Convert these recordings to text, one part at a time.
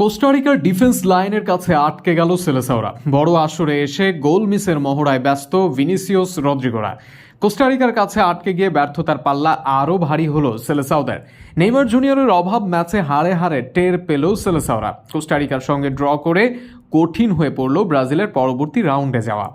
কোস্টারিকার defence লাইনের কাছে আটকে গেল সেলেসাওরা। বড় আসরে এসে গোল মিসের মহড়ায় ব্যস্ত ভিনিসিওস রদ্রিগোরা। কোস্টারিকার কাছে আটকে গিয়ে ব্যর্থতার পাল্লা আরও ভারী হলো সেলেসাওদের। নেইমার জুনিয়রের অভাব ম্যাচে হারে হারে টের পেল সেলেসাওরা। কোস্টারিকার সঙ্গে ড্র করে কঠিন হয়ে পড়ল ব্রাজিলের পরবর্তী রাউন্ডে যাওয়া।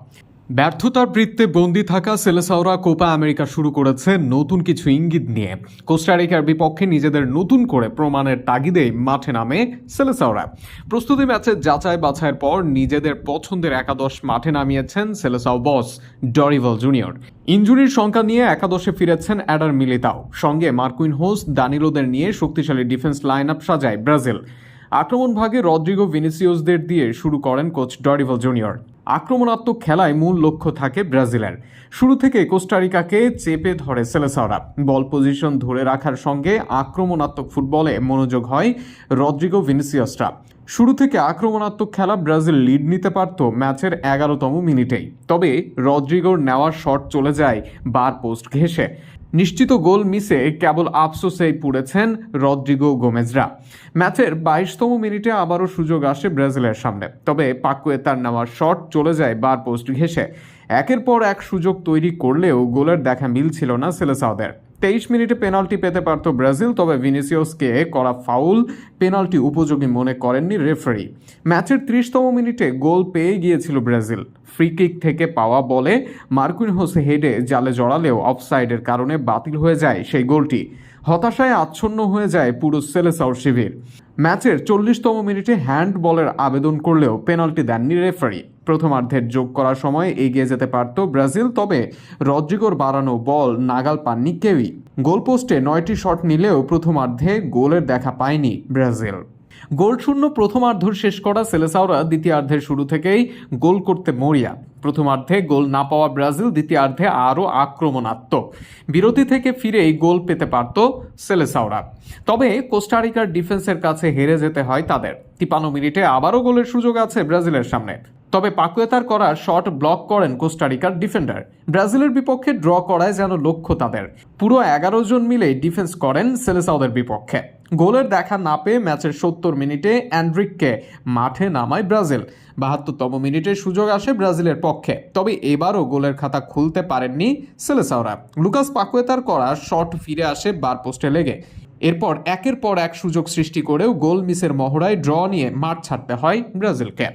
ব্যর্থতার বৃত্তে বন্দি থাকা সেলেসাওরা কোপা আমেরিকা শুরু করেছে নতুন কিছু ইঙ্গিত নিয়ে। কোস্টারিকার বিপক্ষে নিজেদের নতুন করে প্রমাণের তাগিদে মাঠে নামে সেলেসাওরা। প্রস্তুতি ম্যাচে যাচাই বাছাইয়ের পর নিজেদের পছন্দের একাদশ মাঠে নামিয়েছেন সেলেসাও বস ডরিভল জুনিয়র। ইঞ্জুরির সংখ্যা নিয়ে একাদশে ফিরেছেন অ্যাডার মিলিতাও। সঙ্গে মার্কুইন হোস দানিলোদের নিয়ে শক্তিশালী ডিফেন্স লাইন আপ সাজায় ব্রাজিল। আক্রমণ ভাগে রদ্রিগো ভিনিসিয়াসদের দিয়ে শুরু করেন কোচ ডরিভল জুনিয়র। আক্রমণাত্মক খেলায় মূল লক্ষ্য থাকে ব্রাজিলের। শুরু থেকে কোস্টারিকাকে চেপে ধরে সেলেসাওরা। বল পজিশন ধরে রাখার সঙ্গে আক্রমণাত্মক ফুটবলে মনোযোগ হয় রদ্রিগো ভিনিসিয়াসরা। শুরু থেকে আক্রমণাত্মক খেলা ব্রাজিল লিড নিতে পারত ম্যাচের এগারোতম মিনিটেই। তবে রদ্রিগোর নেওয়া শট চলে যায় বার পোস্ট ঘেঁষে। নিশ্চিত গোল মিসে কেবল আফসোসেই পুড়েছেন রদ্রিগো গোমেজরা। ম্যাচের বাইশতম মিনিটে আবারও সুযোগ আসে ব্রাজিলের সামনে। তবে পাকুয়েতার নেওয়া শট চলে যায় বার পোস্ট ঘেঁষে। একের পর এক সুযোগ তৈরি করলেও গোলের দেখা মিলছিল না সেলেসাওদের। তেইশ মিনিটে পেনাল্টি পেতে পারত ব্রাজিল, তবে ভিনিসিয়াসকে করা ফাউল পেনাল্টি উপযোগী মনে করেননি রেফারি। ম্যাচের ত্রিশতম মিনিটে গোল পেয়ে গিয়েছিল ব্রাজিল। ফ্রি কিক থেকে পাওয়া বলে মার্কুইন হোসে হেডে জালে জড়ালেও অফসাইডের কারণে বাতিল হয়ে যায় সেই গোলটি। হতাশায় আচ্ছন্ন হয়ে যায় পুরো সেলেসাওর শিবির। ম্যাচের চল্লিশতম মিনিটে হ্যান্ড বলের আবেদন করলেও পেনাল্টি দেননি রেফারি। প্রথমার্ধের যোগ করার সময় এগিয়ে যেতে পারত ব্রাজিল, তবে রদ্রিগোর বাড়ানো বল নাগাল পাননি কেউই। গোলপোস্টে নয়টি শট নিলেও প্রথমার্ধে গোলের দেখা পায়নি ব্রাজিল। গোলশূন্য প্রথমার্ধ শেষ করা সেলেসাওরা দ্বিতীয়ার্ধের শুরু থেকেই গোল করতে মরিয়া। প্রথমার্ধে গোল না পাওয়া ব্রাজিল দ্বিতীয়ার্ধে আরও আক্রমণাত্মক। বিরতি থেকে ফিরেই গোল পেতে পারত সেলেসাওরা। তবে কোস্টারিকার ডিফেন্সের কাছে হেরে যেতে হয় তাদের। তিপান্ন মিনিটে আবারও গোলের সুযোগ আছে ব্রাজিলের সামনে। তবে পাকুয়েতার করা শট ব্লক করেন কোস্টারিকার ডিফেন্ডার। ব্রাজিলের বিপক্ষে ড্র করায় যেন লক্ষ্য তাদের। পুরো এগারো জন মিলেই ডিফেন্স করেন সেলেসাওদের বিপক্ষে। গোলের দেখা না পেয়ে ম্যাচের সত্তর মিনিটে অ্যান্ড্রিককে মাঠে নামায় ব্রাজিল। বাহাত্তরতম মিনিটে সুযোগ আসে ব্রাজিলের পক্ষে। তবে এবারও গোলের খাতা খুলতে পারেননি সেলেসাওরা। লুকাস পাকুয়েতার করা শট ফিরে আসে বার পোস্টে লেগে। এরপর একের পর এক সুযোগ সৃষ্টি করেও গোল মিসের মহড়ায় ড্র নিয়ে মাঠ ছাড়তে হয় ব্রাজিলকে।